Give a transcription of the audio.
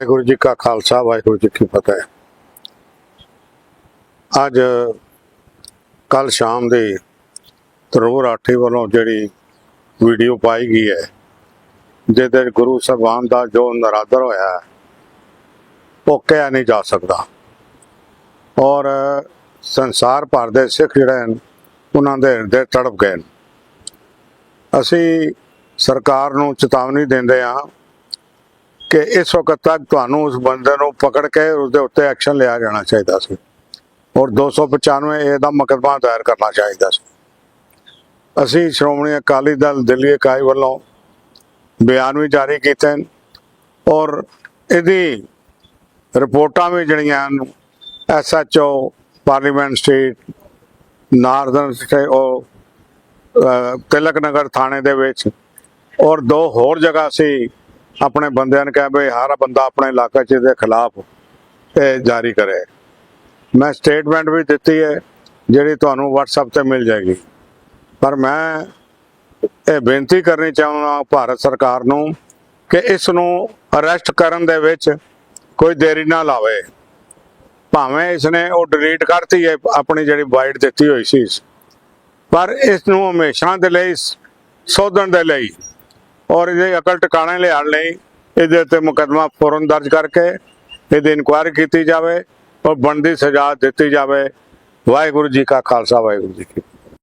ਵਾਹਿਗੁਰੂ ਜੀ ਕਾ ਖਾਲਸਾ, ਵਾਹਿਗੁਰੂ ਜੀ ਕੀ ਫਤਿਹ ਅੱਜ ਕੱਲ ਸ਼ਾਮ ਦੇ ਤਰੋਰ ਆਠੇ ਵੱਲੋਂ ਜਿਹੜੀ ਵੀਡੀਓ ਪਾਈ ਗਈ ਹੈ, ਜਿਹਦੇ ਗੁਰੂ ਸਾਹਿਬਾਨ ਦਾ ਜੋ ਨਰਾਦਰ ਹੋਇਆ ਉਹ ਕਿਹਾ ਨਹੀਂ ਜਾ ਸਕਦਾ ਔਰ ਸੰਸਾਰ ਭਰ ਦੇ ਸਿੱਖ ਜਿਹੜੇ ਹਨ, ਉਹਨਾਂ ਦੇ ਹਿਰਦੇ ਤੜਪ ਗਏ ਨੇ। ਅਸੀਂ ਸਰਕਾਰ ਨੂੰ ਚੇਤਾਵਨੀ ਦਿੰਦੇ ਹਾਂ ਕਿ ਇਸ ਵਕਤ ਤੱਕ ਤੁਹਾਨੂੰ ਉਸ ਬੰਦੇ ਨੂੰ ਪਕੜ ਕੇ ਉਸ ਦੇ ਉੱਤੇ ਐਕਸ਼ਨ ਲਿਆ ਜਾਣਾ ਚਾਹੀਦਾ ਸੀ। ਔਰ 295 ਏ ਦਾ ਮੁਕੱਦਮਾ ਦਾਇਰ ਕਰਨਾ ਚਾਹੀਦਾ ਸੀ। ਅਸੀਂ ਸ਼੍ਰੋਮਣੀ ਅਕਾਲੀ ਦਲ ਦਿੱਲੀ ਇਕਾਈ ਵੱਲੋਂ ਬਿਆਨ ਵੀ ਜਾਰੀ ਕੀਤੇ ਔਰ ਇਹਦੀ ਰਿਪੋਰਟਾਂ ਵੀ ਜਿਹੜੀਆਂ SHO parliament state northern state ਉਹ ਤਿਲਕ ਨਗਰ ਥਾਣੇ ਦੇ ਵਿੱਚ ਔਰ ਦੋ ਹੋਰ ਜਗ੍ਹਾ ਸੀ ਆਪਣੇ ਬੰਦਿਆਂ ਨੇ ਕਿਹਾ ਵੀ ਹਰ ਬੰਦਾ ਆਪਣੇ ਇਲਾਕੇ 'ਚ ਦੇ ਖਿਲਾਫ ਇਹ ਜਾਰੀ ਕਰੇ। ਮੈਂ ਸਟੇਟਮੈਂਟ ਵੀ ਦਿੱਤੀ ਹੈ, ਜਿਹੜੀ ਤੁਹਾਨੂੰ WhatsApp ਤੇ ਮਿਲ ਜਾਏਗੀ। ਪਰ ਮੈਂ ਇਹ ਬੇਨਤੀ ਕਰਨੀ ਚਾਹੁੰਦਾ ਭਾਰਤ ਸਰਕਾਰ ਨੂੰ ਕਿ ਇਸ ਨੂੰ ਅਰੈਸਟ ਕਰਨ ਦੇ ਵਿੱਚ ਕੋਈ ਦੇਰੀ ਨਾ ਲਾਵੇ। ਭਾਵੇਂ ਇਸਨੇ ਉਹ ਡਿਲੀਟ ਕਰਤੀ ਹੈ, ਆਪਣੀ ਜਿਹੜੀ ਬਾਈਟ ਦਿੱਤੀ ਹੋਈ ਸੀ। ਪਰ ਇਸ ਨੂੰ ਹਮੇਸ਼ਾ ਦੇ ਲਈ, ਸੋਧਣ ਦੇ ਲਈ ਔਰ ਇਹਦੇ ਅਕਲ ਟਿਕਾਣੇ ਲਿਆਉਣ ਲਈ ਇਹਦੇ ਉੱਤੇ ਮੁਕੱਦਮਾ ਫੌਰਨ ਦਰਜ ਕਰਕੇ ਇਹਦੀ ਇਨਕੁਆਇਰੀ ਕੀਤੀ ਜਾਵੇ ਔਰ ਬਣਦੀ ਸਜ਼ਾ ਦਿੱਤੀ ਜਾਵੇ। ਵਾਹਿਗੁਰੂ ਜੀ ਕਾ ਖਾਲਸਾ, ਵਾਹਿਗੁਰੂ ਜੀ ਕੀ